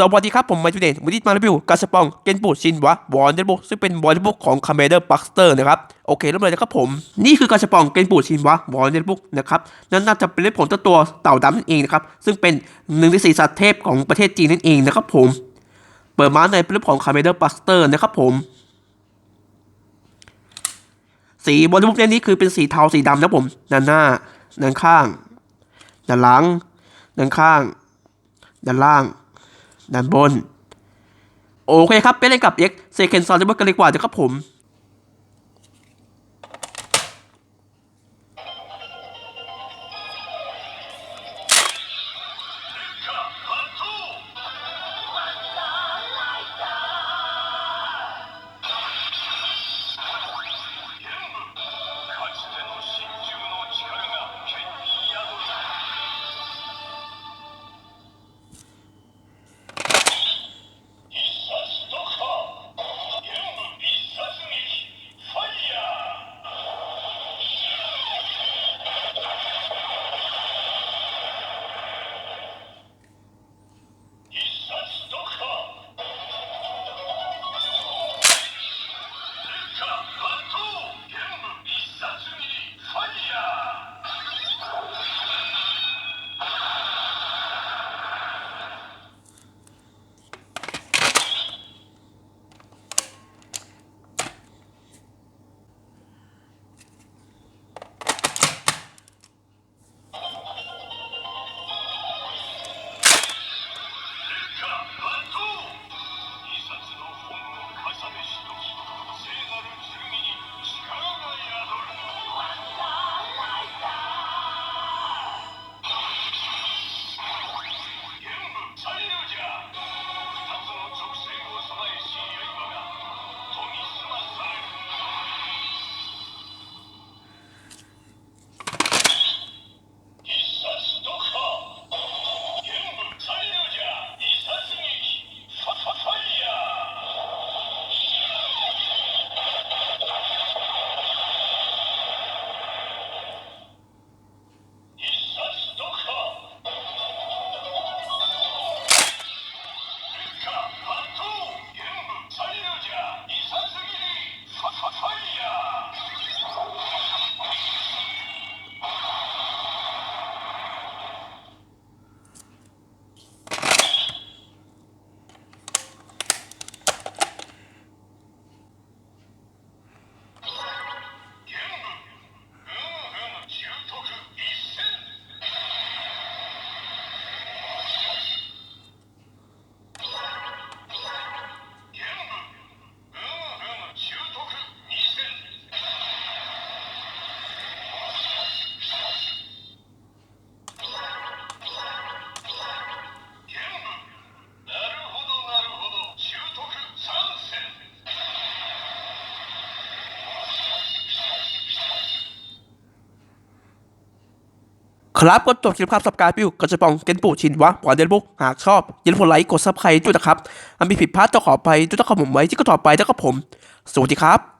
สวัสดีครับ ผมมาจูเดนวันนี้มารีวิวกาสปองเกนปูชินวะวอนเดบุกซึ่งเป็นวอนเดบุกของคาเมเดอร์บัคสเตอร์นะครับ โอเคเริ่มเลยนะครับผม นี่คือกาสปองเกนปูชินวะวอนเดบุกนะครับนั่นน่าจะเป็นเรื่องของเจ้าตัวเต่าดำนั่นเองนะครับ ซึ่งเป็นหนึ่งในสี่สัตว์เทพของประเทศจีนนั่นเองนะครับผม เปิดมาในเป็นเรื่องของคาเมเดอร์บัคสเตอร์นะครับผมสีบอลลูนนี้คือเป็นสีเทาสีดำนะผมด้านหน้าด้านข้างด้านหลังด้านข้างด้านล่าง ด้านบน โอเคครับ ไปเล่นกับ X เซเคนซอนเดอร์กันเลยกว่าเดี๋ยวครับผม ครับก็จบคลิปภาพสับการพิวกระจะปองเกนปูชินวะวอนเดนบุกหากชอบอย่าลืมกดไลค์กดซับสไครต์ด้วยนะครับอันมีผิดพลาดต้องขอไปด้วยต้องขอผมไว้ที่ก็ต่อไปแล้วก็ผม สวัสดีครับ